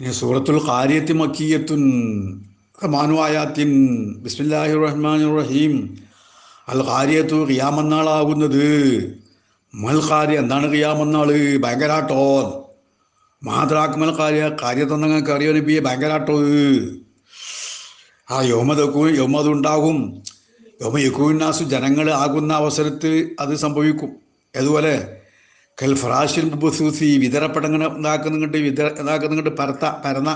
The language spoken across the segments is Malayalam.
ഇനി സൂറത്തുൽ ഖാരിയത്തി മക്കിയത്തുൻ മാനുവായാത്തിൻ ബിസ്മില്ലാഹി റഹ്മാൻ റഹീം അൽ ഖാരിയത്തു ഖിയാമന്നാളാകുന്നത് മൽ ഖാരി എന്താണ് ഖിയാമന്നാൾ ഭയങ്കരാട്ടോ. മാതറാക്കുമൽ കാര്യ കാര്യത്തൊന്നങ്ങൾക്ക് അറിയോ നബിയെ? ഭയങ്കരാട്ടോ. ആ യോമതക്കൂ യോമതുണ്ടാകും യോമ യക്കൂനാസു ജനങ്ങൾ ആകുന്ന അവസരത്ത് അത് സംഭവിക്കും. അതുപോലെ കൽ ഫ്രാഷിൽ ബുസൂസി വിതരപ്പെട്ടങ്ങനെ ഇതാക്കുന്നുണ്ട് വിതര ഇതാക്കുന്നുണ്ട് പരത്ത പരന്ന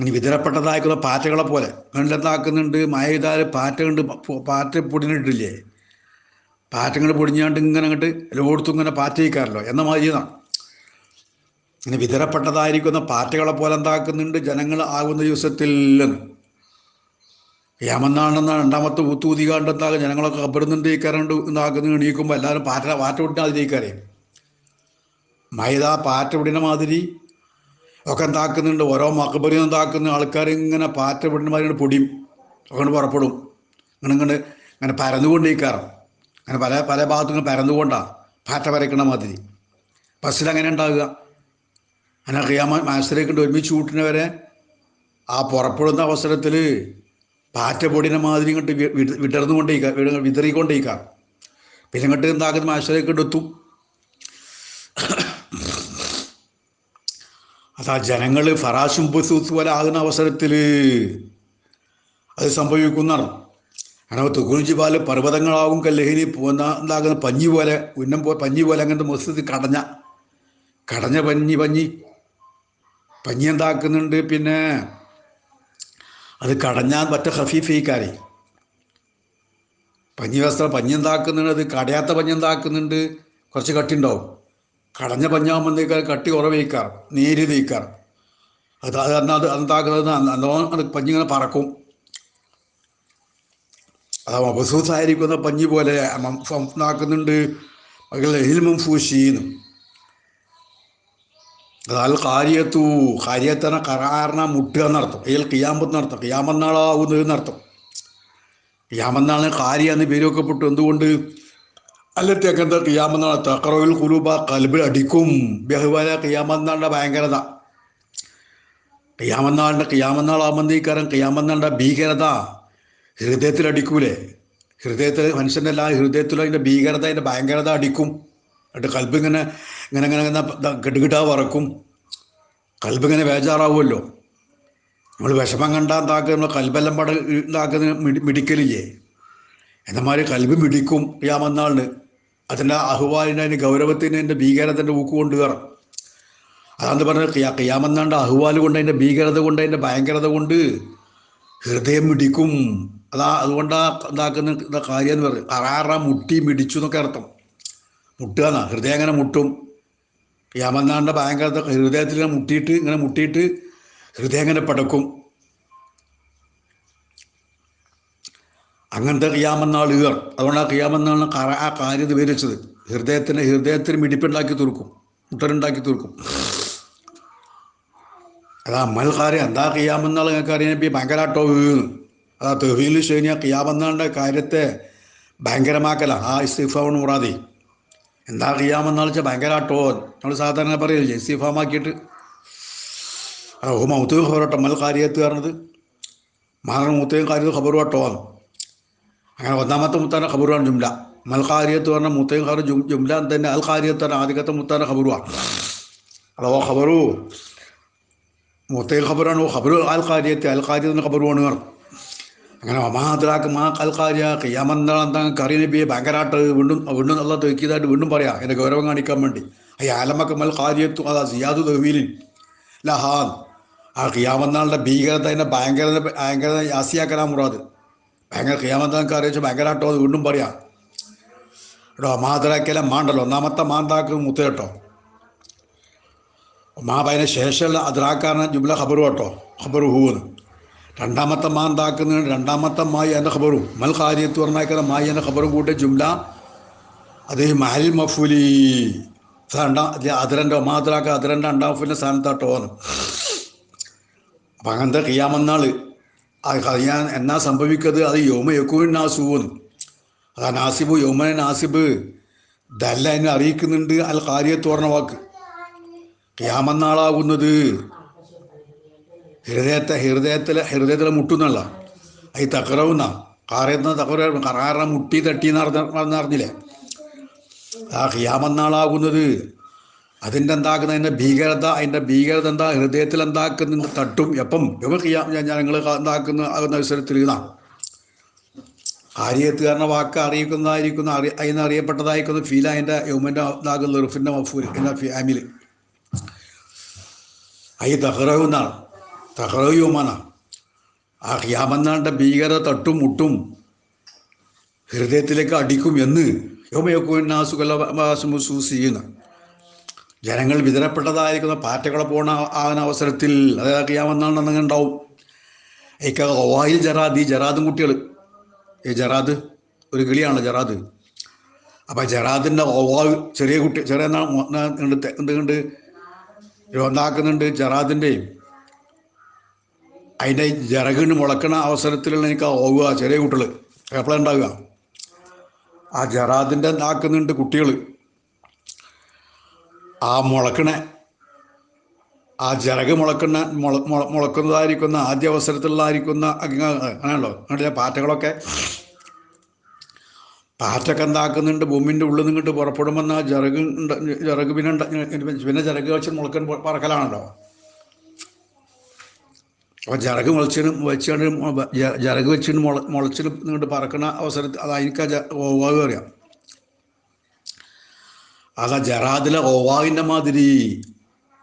ഇനി വിതരപ്പെട്ടതാക്കുന്ന പാറ്റകളെ പോലെ. കണ്ടെന്താക്കുന്നുണ്ട് മഴ പാറ്റ കണ്ട് പാറ്റ പൊടിഞ്ഞിട്ടില്ലേ? പാറ്റങ്ങൾ പൊടിഞ്ഞാണ്ട് ഇങ്ങനെ അങ്ങോട്ട് എല്ലായിടത്തും ഇങ്ങനെ പാറ്റ വയ്ക്കാറല്ലോ എന്ന മാതിരിയാണ്. ഇങ്ങനെ വിതരപ്പെട്ടതായിരിക്കുന്ന പാറ്റകളെ പോലെ എന്താക്കുന്നുണ്ട്? ജനങ്ങൾ ആകുന്ന ദിവസത്തിൽ യമന്നാണെന്ന രണ്ടാമത്തെ ഊത്തൂതി കണ്ടെന്നാകെ ജനങ്ങളൊക്കെ കബറുന്നുണ്ട് ജയിക്കാറുണ്ട് ഇതാക്കുന്ന എണീക്കുമ്പോൾ എല്ലാവരും പാറ്റ പാറ്റ വിട്ടാൽ ജയിക്കാറേ മൈദ പാറ്റ വിടുന്ന മാതിരി ഒക്കെ എന്താക്കുന്നുണ്ട്. ഓരോ മക്കബറിയും എന്താക്കുന്ന ആൾക്കാർ ഇങ്ങനെ പാറ്റ വിടുന്ന മാതിരി പൊടിയും. ഒക്കെ പുറപ്പെടും. ഇങ്ങനെ ഇങ്ങനെ ഇങ്ങനെ പരന്നുകൊണ്ടേക്കാറും അങ്ങനെ പല പല ഭാഗത്തും ഇങ്ങനെ പരന്നുകൊണ്ടാണ് പാറ്റ വരയ്ക്കണ മാതിരി. ബസ്സിൽ അങ്ങനെ ഉണ്ടാകുക അങ്ങനെ അറിയാമ മനസ്സിലേക്കുണ്ട് ഒരുമിച്ച് കൂട്ടിനെ വരെ ആ പുറപ്പെടുന്ന അവസരത്തിൽ പാറ്റ പൊടിനെ മാതിരി ഇങ്ങോട്ട് വിടർന്നുകൊണ്ടേക്കാം വിതറിക്കൊണ്ടേക്കാം. പിന്നെ ഇങ്ങോട്ട് എന്താക്കുന്ന ആശ്രയൊക്കെ എത്തും. അതാ ജനങ്ങൾ ഫറാഷും ബസൂസ് പോലെ ആകുന്ന അവസരത്തിൽ അത് സംഭവിക്കുന്നതാണ്. അങ്ങനെ തുകുഞ്ചിപാൽ പർവതങ്ങളാവും കല്ലഹിനി പോകുന്ന എന്താകുന്ന പഞ്ഞി പോലെ ഉന്നം പോ പഞ്ഞി പോലെ അങ്ങനത്തെ മൊത്തത്തിൽ കടഞ്ഞ കടഞ്ഞ പഞ്ഞി പഞ്ഞി. പഞ്ഞി എന്താക്കുന്നുണ്ട്? പിന്നെ അത് കടഞ്ഞാൽ മറ്റ ഹഫീഫീക്കാരെ പഞ്ഞി വസ്ത്രം പഞ്ഞി എന്താക്കുന്നുണ്ട് അത് കടയാത്ത പഞ്ഞി എന്താക്കുന്നുണ്ട് കുറച്ച് കട്ടി ഉണ്ടാവും കടഞ്ഞ പഞ്ഞാകുമ്പോഴത്തേക്കാൾ കട്ടി കുറവേക്കാർ നേര് നീക്കാർ അത് അത് എന്നാൽ അത് എന്താക്കുന്നത് നല്ലോണം പഞ്ഞിങ്ങനെ പറക്കും. അത് മബസൂസായിരിക്കുന്ന പഞ്ഞി പോലെ ഉണ്ടാക്കുന്നുണ്ട് ഹിൽമും ഫൂഷീന്നും അതാൽ കാര്യത്തു കാര്യത്തന കറാറിനെ മുട്ടുക എന്നർത്ഥം. അയാൾ കിയാമ്പത്ത് നടത്തും. കിയാമന്നാളാവുന്നത് എന്നർത്ഥം കിയാമന്നാളിന് കാര്യ എന്ന് പേരൊക്കെ പെട്ടു. എന്തുകൊണ്ട്? അല്ല തെക്കന്ത കിയാമന്നാൾ തക്കറവിൽ കുലൂബ കൽബിൽ അടിക്കും. ബഹുബാല കിയാമന്നാളിന്റെ ഭയങ്കരത. കിയാമന്നാളിന്റെ കിയാമന്നാളാകുമ്പോഴേക്കാരൻ കിയാമന്നാളിന്റെ ഭീകരത ഹൃദയത്തിൽ അടിക്കൂലേ? ഹൃദയത്തിൽ മനുഷ്യന്റെ എല്ലാ ഹൃദയത്തിലും അതിന്റെ ഭീകരത അതിന്റെ ഭയങ്കരത അടിക്കും. എന്നിട്ട് കൽബ് ഇങ്ങനെ ഇങ്ങനെ ഇങ്ങനെ കെട്ടുകിട്ടാ വറക്കും. കൽബ് ഇങ്ങനെ ബേജാറാവുമല്ലോ നമ്മൾ വിഷമം കണ്ടാൽ എന്താക്കുക നമ്മൾ കൽബെല്ലാം പട ഇതാക്കുന്ന മിടിക്കലില്ലേ? എന്നമാതിരി കൽബ് മിടിക്കും യാമന്നാളിന് അതിന്റെ അഹ്വാലിന്റെ അതിന്റെ ഗൗരവത്തിന് അതിന്റെ ഭീകരത്തിന്റെ ഊക്ക് കൊണ്ട് കയറും അതാന്ന് പറഞ്ഞത് ക്യാ കിയാമെന്നാണ്ട് അഹ്വാൽ കൊണ്ട് അതിന്റെ ഭീകരത കൊണ്ട് അതിന്റെ ഭയങ്കരത കൊണ്ട് ഹൃദയം മിടിക്കും. അതാ അതുകൊണ്ടാ ഇതാക്കുന്ന കാര്യം എന്ന് പറയും അറാറ മുട്ടി മിടിച്ചു എന്നൊക്കെ അർത്ഥം. മുട്ടുക എന്നാ ഹൃദയം അങ്ങനെ മുട്ടും. യമന്നാണ്ട ഭയങ്കര ഹൃദയത്തിൽ ഇങ്ങനെ മുട്ടിയിട്ട് ഇങ്ങനെ മുട്ടിയിട്ട് ഹൃദയം ഇങ്ങനെ പടക്കും. അങ്ങനത്തെ കിയാമെന്നാൾ അതുകൊണ്ട് ആ കിയാമെന്നാണ് ആ കാര്യം വിവരിച്ചത്. ഹൃദയത്തിന് ഹൃദയത്തിന് മിടിപ്പുണ്ടാക്കി തീർക്കും. മുട്ടലുണ്ടാക്കി തീർക്കും. അതാ അമ്മൽക്കാരെ എന്താ കിയാമെന്നാൾ നിങ്ങൾക്ക് അറിയാൻ ഭയങ്കരമായിട്ടോ വീഴുന്നു അതാ തെഹീൽ ശനിയ കിയാമെന്നാളുടെ കാര്യത്തെ ഭയങ്കരമാക്കല ആ ഇസ്തിഫാണ് മുറാദി എന്താ അറിയാമെന്നാൾ വെച്ചാൽ ഭയങ്കര ആട്ടോ. നമ്മൾ സാധാരണ പറയില്ലേ ഇസ്തിഫാമാക്കിയിട്ട് ഓ മൗത്തയും ഖബറോട്ടോ മൽ കാര്യത്ത് പറഞ്ഞത്. മാറണ മൂത്തയും കാര്യത്ത് ഖബർ കേട്ടോ അങ്ങനെ ഒന്നാമത്തെ മുത്താന ഖബറുവാണ് ജുംല. മൽ കാര്യത്ത് പറഞ്ഞ മൂത്തയും ഖബർ ജുംല തന്നെ അൽ കാര്യത്ത് പറഞ്ഞ ആദ്യത്തെ മുത്താന ഖബറുവാണ് അതോ ഖബറു. മൂത്തയും ഖബറാണ് ഖബറു അൽ കാര്യത്ത് അൽ കാര്യത്തിന് ഖബറുവാണ് പറഞ്ഞു. അങ്ങനെ അമാദ്രാക്ക് മാ കൽക്കാര്യ കിയാമന്താ കറി നബിയെ ഭയങ്കരമായിട്ട് വീണ്ടും വീണ്ടും നല്ല തെക്കിയതായിട്ട് വീണ്ടും പറയാം. എന്റെ ഗൗരവം കാണിക്കാൻ വേണ്ടി. ഈ ആലമക്ക് മൽ കാര്യത്തു അതാ സിയാദു ദഹീലിൻ ലഹാൻ. ആ കിയാമന്താളിന്റെ ഭീകരത അതിന്റെ ഭയങ്കര ഭയങ്കര യാസിയാക്കലാ മുറാദ്. ഭയങ്കര കിയാമന്താക്ക് അറിയിച്ച് ഭയങ്കരമായിട്ടോ അത് വീണ്ടും പറയാം. കേട്ടോ ഒമാദ്രാക്കല മാണ്ടല്ലോ. ഒന്നാമത്തെ മാന്താക്ക് മുത്ത കേട്ടോ. മാ അതിന് ശേഷമുള്ള അദ്രാക്കാരനെ ജുംല ഖബറു കേട്ടോ. ഖബറു ഹൂന്ന് രണ്ടാമത്തെ മാ എന്താക്കുന്നത് രണ്ടാമത്തെ മായി എന്റെ ഖബറും. മൽ കാര്യത്ത് പറഞ്ഞാൽ മായി എന്റെ ഖബറും കൂട്ടിയ ജുംല അത് മഹൽ മഫുലി. രണ്ടാം അതിരന്റെ ഒമാതിരാക്ക അതിരന്റെ രണ്ടാം ഫുലിന്റെ സ്ഥാനത്താട്ടോന്ന് അപ്പം അങ്ങനത്തെ കിയാമെന്നാൾ ഞാൻ എന്നാ സംഭവിക്കത്? അത് യോമ യക്കൂൻ നാസുവെന്ന് അതാ നാസിബ് യോമന നാസിബ്. ഇതല്ല എന്നെ അറിയിക്കുന്നുണ്ട് അൽ കാര്യത്ത് പറഞ്ഞ വാക്ക്. കിയാമെന്നാളാകുന്നത് ഹൃദയത്തെ ഹൃദയത്തിൽ ഹൃദയത്തിൽ മുട്ടുന്നുള്ള ഈ തക്കറവുന്ന കാറിയുന്ന തക്കറ കറാറ മുട്ടി തട്ടി എന്ന് അറിഞ്ഞില്ലേ? ആ ഹിയാമന്നാളാകുന്നത് അതിന്റെ എന്താക്കുന്ന അതിന്റെ ഭീകരത അതിന്റെ ഭീകരത എന്താ? ഹൃദയത്തിൽ എന്താക്കുന്ന തട്ടും. എപ്പം? ഹിയാ ഞങ്ങൾ എന്താക്കുന്ന ആകുന്ന അവസരത്തിൽ ഇതാണ് ആര്യത്തുകാരന്റെ വാക്ക് അറിയിക്കുന്നതായിരിക്കുന്ന അറി അതിന് അറിയപ്പെട്ടതായിരിക്കുന്ന ഫീൽ അതിന്റെ യൗമന്റെ ഇതാകുന്ന റിഫിന്റെ മഫൂർ എന്ന ഫാമിലി ഐ തഹ്റവ് തഹ്റവ് യോമാനാണ് ആ ഹിയാമെന്നാണ്ട് ഭീകര തട്ടും മുട്ടും ഹൃദയത്തിലേക്ക് അടിക്കും എന്ന് യോമയൊക്കുന്നാസുകലസൂസിയുന്ന ജനങ്ങൾ വിതരപ്പെട്ടതായിരിക്കുന്ന പാറ്റകളെ പോണ ആകുന്ന അവസരത്തിൽ അതായത് അങ്ങനെ ഉണ്ടാവും. ഏക്ക ഒവായിൽ ജറാദ് ഈ ജറാദും കുട്ടികൾ ഈ ജറാദ് ഒരു കിളിയാണ് ജറാദ്. അപ്പം ജറാദിന്റെ ഒവാവ് ചെറിയ കുട്ടി ചെറിയ എന്തുകൊണ്ട് ഉണ്ടാക്കുന്നുണ്ട് ജറാദിന്റെയും അതിന്റെ ജറകിന് മുളക്കണ അവസരത്തിലുള്ള എനിക്ക് ഓവുക ചെറിയ കുട്ടികൾ എപ്പോഴാണ് ഉണ്ടാവുക? ആ ജറാദിന്റെ നാക്കുന്നുണ്ട് കുട്ടികൾ ആ മുളക്കണ ആ ജറക് മുളക്കുന്ന മുള മുള മുളക്കുന്നതായിരിക്കുന്ന ആദ്യ അവസരത്തിലുള്ളതായിരിക്കുന്ന അങ്ങനെയാണല്ലോ? അങ്ങനെയുള്ള പാറ്റകളൊക്കെ. പാറ്റൊക്കെ എന്താക്കുന്നുണ്ട് ഭൂമിന്റെ ഉള്ളിൽ നിന്നിട്ട് പുറപ്പെടുമെന്ന് ജറക് ജറക് പിന്നെ പിന്നെ ജറക് വെച്ച് മുളക്കൻ പറക്കലാണല്ലോ. അപ്പോൾ ജറക് മുളച്ചിനും വെച്ചാണ് ജറക് വെച്ചിട്ട് മുള മുളച്ചിട്ട് നിങ്ങോട്ട് പറക്കുന്ന അവസരത്തിൽ അത് അതിനൊക്കെ ഓവാവ് അറിയാം അത് ആ ജറാദിലെ ഓവാവിന്റെ മാതിരി.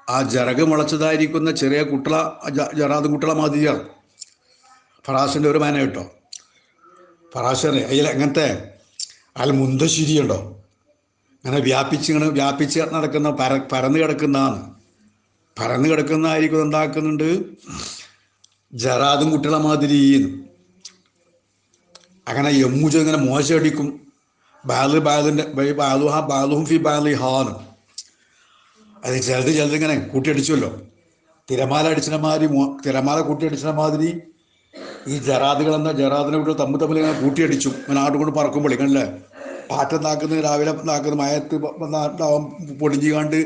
ആ ജറക് മുളച്ചതായിരിക്കുന്ന ചെറിയ കുട്ടള ജറാദ് കുട്ടള മാതിരിയാണ്. ഫറാസിന്റെ ഒരു മാന കേട്ടോ. ഫറാസിനെ അതിൽ എങ്ങനത്തെ? അതിൽ മുന്തശ്ശിരി ഉണ്ടോ അങ്ങനെ വ്യാപിച്ച് വ്യാപിച്ച് നടക്കുന്ന പര പരന്ന് കിടക്കുന്നതാണ്. പരന്ന് കിടക്കുന്നതായിരിക്കും എന്താക്കുന്നുണ്ട് ജറാദും കുട്ടികളെ മാതിരി അങ്ങനെ യമ്മുജ ഇങ്ങനെ മോശമടിക്കും ബാൽ ബാലിന്റെ ബാലു ഹാ ബാലുഹും ഫി ബാലി ഹാന്ന് അത് ചിലത് ചിലത് ഇങ്ങനെ കൂട്ടിയടിച്ചുമല്ലോ തിരമാല അടിച്ചിന മാതിരി തിരമാല കൂട്ടി കൂട്ടിയടിച്ചിന മാതിരി ഈ ജറാദുകൾ എന്ന ജറാദിനെ കൂട്ടി തമ്മിൽ തമ്മിൽ ഇങ്ങനെ കൂട്ടിയടിച്ചു. ഇങ്ങനെ ആട് കൊണ്ട് പറക്കുമ്പോൾ ഇങ്ങനല്ലേ പാറ്റം താക്കുന്ന രാവിലെ താക്കുന്ന മയത്ത് പൊടിഞ്ഞു കണ്ട്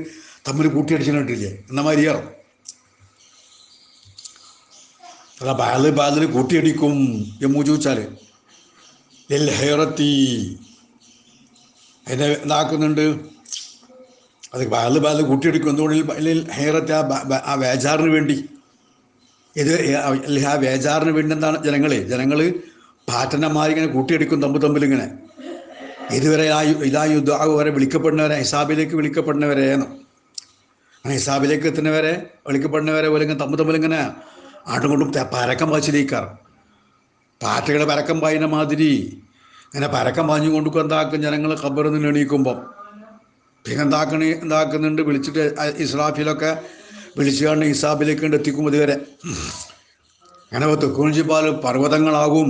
തമ്മിൽ കൂട്ടി അടിച്ചിട്ടില്ലേ എന്നാ എന്ന മാതിരിയാണ്? അതാ ബാൽ ബാലിന് കൂട്ടിയടിക്കും എമ്മു ചോദിച്ചാൽ എൽ ഹെയറത്തി അതിനെ ഇതാക്കുന്നുണ്ട്. അത് ബാൽ ബാൽ കൂട്ടിയടിക്കും. എന്തുകൊണ്ട് ഹെയറത്തി ആ വേജാറിന് വേണ്ടി? ഇത് അല്ലെങ്കിൽ ആ വേജാറിന് വേണ്ടി എന്താണ് ജനങ്ങളെ? ജനങ്ങൾ പാറ്റന്മാർ ഇങ്ങനെ കൂട്ടിയടിക്കും തമ്പ് തമ്മിൽ ഇങ്ങനെ. ഇതുവരെ ആ ഇതാ യുദ്ധാവ് വരെ വിളിക്കപ്പെടുന്നവരെ ഹിസാബിലേക്ക് വിളിക്കപ്പെടുന്നവരെയാണ് ഹിസാബിലേക്ക് എത്തുന്നവരെ വിളിക്കപ്പെടുന്നവരെ പോലെ ഇങ്ങനെ തമ്മിൽ തമ്മിൽ ഇങ്ങനെ ആട്ടും കൊണ്ടും പരക്കം വാച്ചിലേക്കാർ. പാറ്റകൾ പരക്കം പായുന്ന മാതിരി. അങ്ങനെ പരക്കം പാഞ്ഞു കൊണ്ടു എന്താക്കും ജനങ്ങൾ ഖബറിൽ നിന്ന് എണീക്കുമ്പം. പിന്നെ എന്താക്കണ എന്താക്കുന്നുണ്ട് വിളിച്ചിട്ട് ഇസ്ലാഫിലൊക്കെ വിളിച്ചുകൊണ്ട് ഇസാബിലേക്ക് എത്തിക്കും ഇതുവരെ അങ്ങനെ തെക്കുണിച്ചിപ്പാൽ പർവതങ്ങളാകും.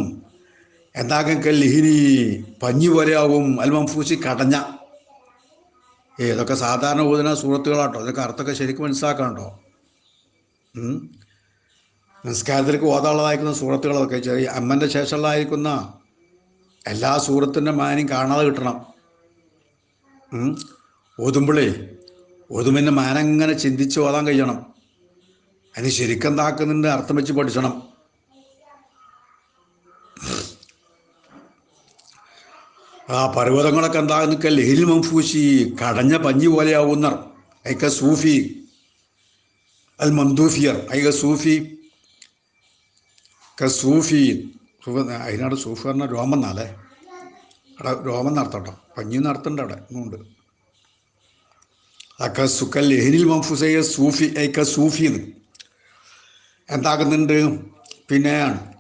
എന്താക്കും കല്ലിഹിനി പഞ്ഞി പോലെയാകും. അൽമംഫൂസി കടഞ്ഞ. ഏതൊക്കെ സാധാരണ ഓതുന്ന സുഹൃത്തുക്കളാട്ടോ. അതൊക്കെ അർത്ഥമൊക്കെ ശരിക്കും മനസ്സിലാക്കാണ്ടോ നിസ്കാരത്തിലേക്ക് ഓതാനുള്ളതായിരിക്കുന്ന സൂറത്തുകളൊക്കെ ചെറിയ അമ്മന്റെ ശേഷമുള്ളതായിരിക്കുന്ന എല്ലാ സൂറത്തിന്റെ മാനിയും കാണാതെ കിട്ടണം. ഓതുമ്പോഴേ ഓതുമ്പിന്റെ മാനങ്ങനെ ചിന്തിച്ച് ഓതാൻ കഴിയണം. അതിന് ശരിക്കും എന്താക്കുന്നുണ്ട് അർത്ഥം വെച്ച് പഠിക്കണം ആ പർവതങ്ങളൊക്കെ എന്താകുന്ന ലഹിൽ മംഫൂശി കടഞ്ഞ പഞ്ഞി പോലെയാവുന്ന ഐക്ക സൂഫി അൽ മന്ദൂഫിയർ ഐക സൂഫി. സൂഫി അതിനാട് സൂഫ് പറഞ്ഞ രോമം എന്നാലേ. അവിടെ രോമം നടത്തട്ടോ. പഞ്ഞി നടത്തണ്ട അവിടെ ഇന്നുണ്ട് അക്ക സുക്കൽ ലഹിനിൽ മംഫുസയ സൂഫി ഐക്ക സൂഫി എന്ന് എന്താക്കുന്നുണ്ട് പിന്നെ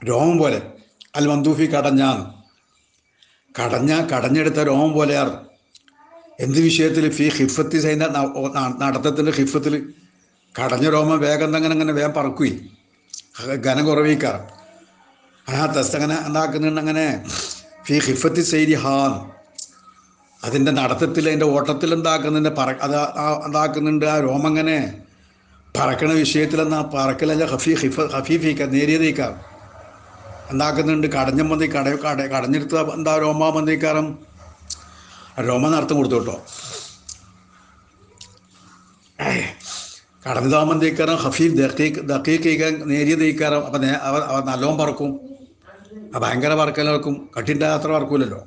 രോമം പോലെ. അൽ മന്തൂഫി കടഞ്ഞാന്ന്. കടഞ്ഞ കടഞ്ഞെടുത്ത രോമം പോലെയാണ് എന്ത് വിഷയത്തിൽ ഫീ ഹിഫത്തി സൈന നടത്തത്തിന്റെ ഹിഫത്തിൽ കടഞ്ഞ രോമം വേഗം അങ്ങനെ അങ്ങനെ വേഗം പറക്കുകയും ഘനം കുറവിക്കാറ് ആ ടെസ്റ്റ് അങ്ങനെ ഉണ്ടാക്കുന്നുണ്ട് അങ്ങനെ? ഫി ഹിഫത്തി സൈരി ഹാൻ അതിന്റെ നടത്തത്തിൽ അതിന്റെ ഓട്ടത്തിൽ എന്താക്കുന്നുണ്ട്? പറ അത് എന്താക്കുന്നുണ്ട്? ആ രോമങ്ങനെ പറക്കണ വിഷയത്തിലെന്നാ പറക്കലല്ല ഹഫീ ഹിഫ ഹഫീഫിക്ക നേരിയതേക്കാം എന്താക്കുന്നുണ്ട്? കടഞ്ഞ മന്തി കട കട കടഞ്ഞെടുത്ത എന്താ രോമ മന്തിക്കാരം? രോമ നടത്തം കൊടുത്തു കേട്ടോ കടഞ്ഞതാ മന്തിക്കാരം ഹഫീഫ് ദക്കീക്ക് ദക്കീക്ക് നേരിയ അപ്പം അവർ അവർ നല്ലോം നല്ലോണം പറക്കും. ഭയങ്കര പറക്കലർക്കും കട്ടിന്റെ അത്ര വർക്കൂലല്ലോ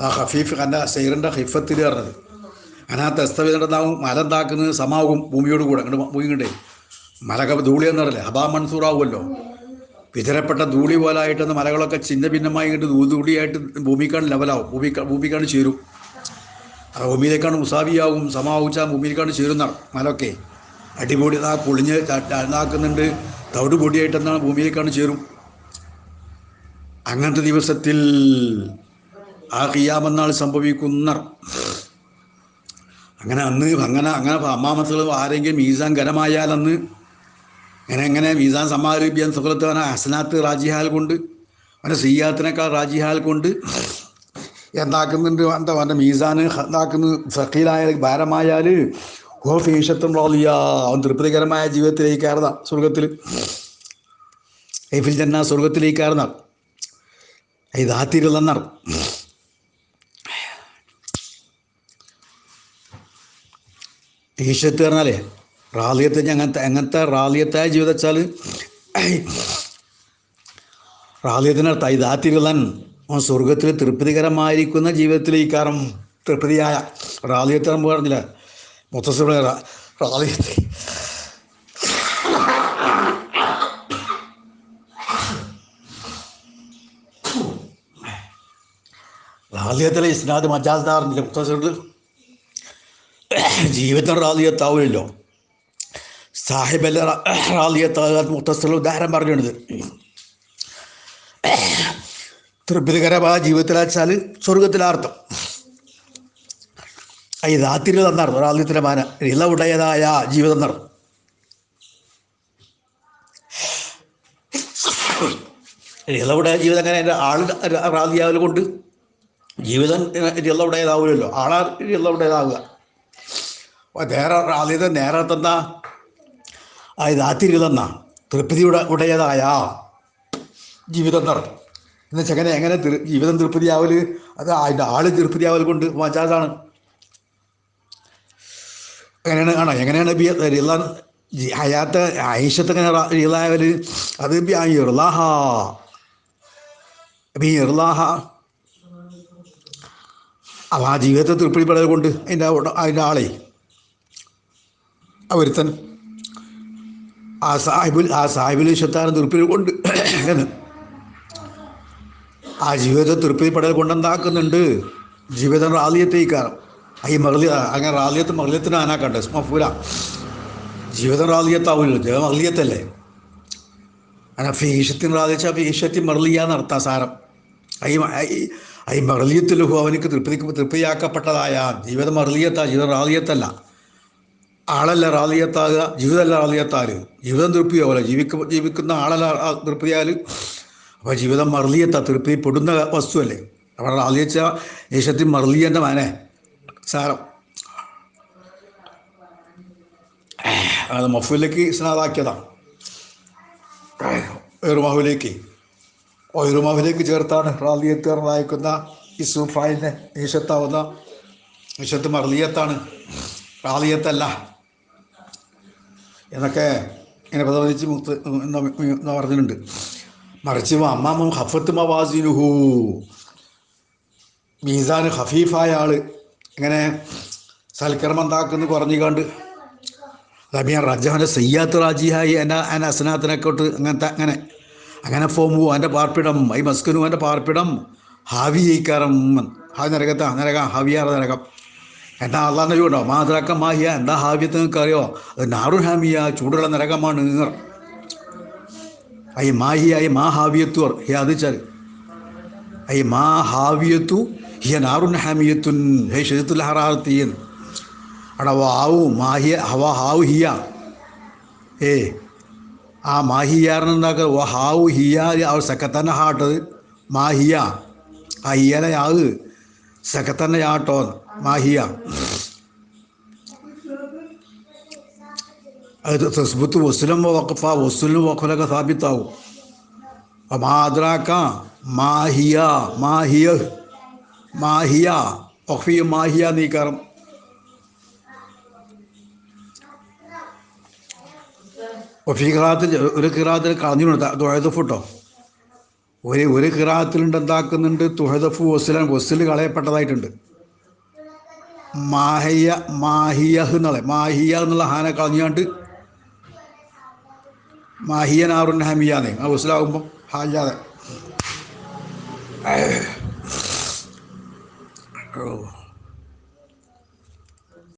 ആ ഹഫീഫ് കണ്ട സൈറിന്റെ ഹിഫത്തിൽ പറഞ്ഞത്. അതിനകത്ത് എസ്തവിതുണ്ടാവും മല എന്താക്കുന്നത് സമാവും ഭൂമിയോട് കൂടെ. അങ്ങോട്ട് മുങ്ങിണ്ടേ മലകൾ മലക ധൂളി എന്നറിയില്ലേ ഹബാ മൻസൂറാവുമല്ലോ വിതരപ്പെട്ട ധൂളി പോലായിട്ടെന്ന് മലകളൊക്കെ ചിന്ന ഭിന്നമായി ഇങ്ങോട്ട് ധൂളിയായിട്ട് ഭൂമിക്കാണ് ലെവലാവും. ഭൂമി ഭൂമിക്കാണ് ചേരും. ആ ഭൂമിയിലേക്കാണ് മുസാവിയാവും സമാവിച്ച ഭൂമിയിലേക്കാണ് ചേരുന്ന മലൊക്കെ അടിപൊളി ആ പൊളിഞ്ഞ് ഇതാക്കുന്നുണ്ട്. തവിട് പൊടിയായിട്ടെന്നാണ് ഭൂമിയിലേക്കാണ് ചേരും. അങ്ങനത്തെ ദിവസത്തിൽ ആ കിയാമെന്നാൾ സംഭവിക്കുന്ന അങ്ങനെ അന്ന് അങ്ങനെ അങ്ങനെ അമ്മാമത്തുകൾ ആരെങ്കിലും മീസാൻ ഖരമായാൽ അന്ന് അങ്ങനെ എങ്ങനെ മീസാൻ സമാരൂപ്യാൻ അവനെ ഹസനാത്ത് റാജിഹാൽ കൊണ്ട് അവന്റെ സിയാത്തിനേക്കാൾ റാജിഹാൽ കൊണ്ട് എന്താക്കുന്നുണ്ട് എന്താ അവന്റെ മീസാൻ എന്താക്കുന്നു സഖീലായാൽ ഭാരമായാൽ ഓ ഫീഷത്തും റോലിയ. അവൻ തൃപ്തികരമായ ജീവിതത്തിലേക്ക് കയറുന്ന സ്വർഗത്തിൽ ലൈഫിൽ ജന്ന സ്വർഗത്തിലേക്ക് കയറുന്ന ഇതാത്തിരുന്നെന്നാർ ഈശത്ത് പറഞ്ഞാലേ റാലിയത്തെ അങ്ങനത്തെ അങ്ങനത്തെ റാലിയത്തായ ജീവിതം വെച്ചാൽ റാലിയത്തിനർത്ഥം ഇതാത്തിരുളൻ സ്വർഗത്തിൽ തൃപ്തികരമായിരിക്കുന്ന ജീവിതത്തിലേക്കാരം തൃപ്തിയായ. റാലിയത്തെ പറഞ്ഞില്ല മൊത്തത്തിൽ റാലിയത്ത് റാലിയത്തിലെ ഇസ്നാദ് മജാസ്ദാറിന്റെ മുത്തസറിൽ ജീവിതം റാലിയത്താവില്ലല്ലോ സാഹിബല്ല റാലിയത്താകാത്ത മുത്തസ്ഥല ഉദാഹരണം പറഞ്ഞിട്ടുണ്ട്. തൃപ്തികരമായ ജീവിതത്തിൽ വെച്ചാൽ സ്വർഗത്തിലാർത്ഥം. ഈ രാത്രി തന്നർത്ഥം റാലിയത്തിന്റെ മാന. ഇളവുടയതായ ജീവിതം നടത്തും ഇളവുടയ ജീവിതം അങ്ങനെ എന്റെ ആൾ റാലിയാവൽ കൊണ്ട് ജീവിതം ഇളവുടയതാവില്ലല്ലോ ആളാ ഇളവുടയതാവുക നേരെ റാലിയത് നേരെ തന്ന ആ ഇതാത്തിരുതെന്ന തൃപ്തിയുടെ ഉടയതായ ജീവിതം നടത്തും എന്ന് വെച്ചാൽ എങ്ങനെ ജീവിതം തൃപ്തിയാവൽ അത് അതിന്റെ ആൾ തൃപ്തിയാവൽ കൊണ്ട് മജാസാണ് എങ്ങനെയാണ് ആണോ എങ്ങനെയാണ് ബി റിലാൻ ഹയാത്ത ഐഷത്ത് എങ്ങനെ റിലാവൽ അത് ബി ഇർലാഹ ബി ഇർലാഹ അപ്പം ആ ജീവിതത്തെ തൃപ്തിപ്പെടൽ കൊണ്ട് അതിന്റെ അതിന്റെ ആളെ ഒരുത്തൻ ആ സാഹിബിൽ ആ സാഹിബിൽ ശത്താനം തൃപ്തി കൊണ്ട് ആ ജീവിതത്തെ തൃപ്തിപ്പെടൽ കൊണ്ടെന്താക്കുന്നുണ്ട് ജീവിതം റാലിയത്തേക്കാണ്. ഈ മകളിയ അങ്ങനെ റാലിയത്ത് മകളിയത്തിന് ആനാക്കട്ടെ സ്മഫൂല ജീവിതം റാലിയത്താവില്ല ജീവിതം മകളിയത്തല്ലേ അങ്ങനെ ഫീഷത്തിന് റാലിച്ച ഫീഷത്തി മറലിയ നടത്താം സാരം. ഈ ഈ മറലിയത്തിലുഹു അവനിക്ക് തൃപ്തി തൃപ്തിയാക്കപ്പെട്ടതായ ജീവിതം അറിയത്ത ജീവിതം റാലിയത്തല്ല. ആളല്ല റാലിയത്താകുക ജീവിതമല്ല റാലിയത്താൽ ജീവിതം തൃപ്തിയാവില്ല ജീവിക്ക ജീവിക്കുന്ന ആളല്ല തൃപ്തിയാൽ അപ്പോൾ ജീവിതം മറലിയത്ത തൃപ്തിപ്പെടുന്ന വസ്തുവല്ലേ? അവിടെ റാലിയച്ച ഏഷ്യത്തിൽ മറലിയന്റെ മനെ സാരം. അത് മഫുലേക്ക് സ്നാതാക്കിയതാണ് ഏറുമാവിലേക്ക് ഒയറുമാവിലേക്ക് ചേർത്താണ് റാലിയത്ത് നയിക്കുന്ന ഇസുഫായിന്റെ നിഷത്താവുന്ന ഈശത്ത് മർലിയത്താണ് റാലിയത്തല്ല എന്നൊക്കെ ഇങ്ങനെ പ്രതിപാദിച്ച് മുത്ത് എന്ന് പറഞ്ഞിട്ടുണ്ട്. മറിച്ച് അമ്മാമം ഹഫത്ത് മവാസിനുഹു. മീസാൻ ഹഫീഫായ ആൾ ഇങ്ങനെ സൽക്കർമ്മം എന്താക്കുന്നു കുറഞ്ഞു കണ്ട്. റബിയ റജാന്റെ സയ്യാത്ത് റാജിഹായി എന്റെ അസനാത്തിനെക്കോട്ട് അങ്ങനത്തെ അങ്ങനെ അങ്ങനെ ഫോമു അവന്റെ പാർപ്പിടം ഐ മസ്കനു അവന്റെ പാർപ്പിടം ഹാവി ജയിക്കാറും ഹാവി നരകത്താ നരകം ഹാവിയാറ നരകം. എന്താ അള്ളാന്ന് ചോട്ടോ മാതാക്കം മാഹിയ എന്താ ഹാവ്യത്ത് നിങ്ങൾക്ക് അറിയോ അത് നാറു ഹാമിയ ചൂടുള്ള നരകമാണ് നിങ്ങൾ ഐ മാഹിയ ഐ മാ ഹാവിയത്തു ഹേ അത് വെച്ചാൽ ഐ മാ ഹാവിയത്തു ഹിയ നാറുൻ ഹാമിയത്തുൻ ഹേ ഷെയ്ത്തുൽ ഹറാർത്തിയൻ അട ആവു മാഹിയ ഹവ ഹാവു ഹിയ. ഏ ആ മാഹിയാറിനെന്താക്കുക ഓ ഹാവു ഹിയാ അവർ സെക്കത്തന്നെ ഹാട്ടത്. മാഹിയ ആ ഹിയനെ ആവ് സെക്കത്തന്നെ ആട്ടോ മാഹിയ അത് തസ്ബുത്ത് വസുലം വഖഫ വസുലും വക്കഫലൊക്കെ സ്ഥാപിത്താവും മാദ്രാക്ക മാഹിയ മാഹിയ മാഹിയ ഒഫിയ മാഹിയ നീക്കാറും. ഒഫി ഖിറാത്തിൽ ഒരു ഖിറാത്തിൽ കളഞ്ഞിട്ടുണ്ട്. തുഴതഫ് കേട്ടോ ഒരു ഒരു കിറാത്തിലുണ്ട് എന്താക്കുന്നുണ്ട്? തുഹദഫ് വസ്സിലാണ് വസ്സിൽ കളയപ്പെട്ടതായിട്ടുണ്ട്. മാഹിയ മാഹിയഹ് എന്നുള്ള മാഹിയ എന്നുള്ള ഹാനെ കളഞ്ഞാണ്ട് മാഹിയ നാറുൻ ഹമിയാന്നേ. ആ വസ്സിലാകുമ്പോൾ ഹാജാതെ. ഓ.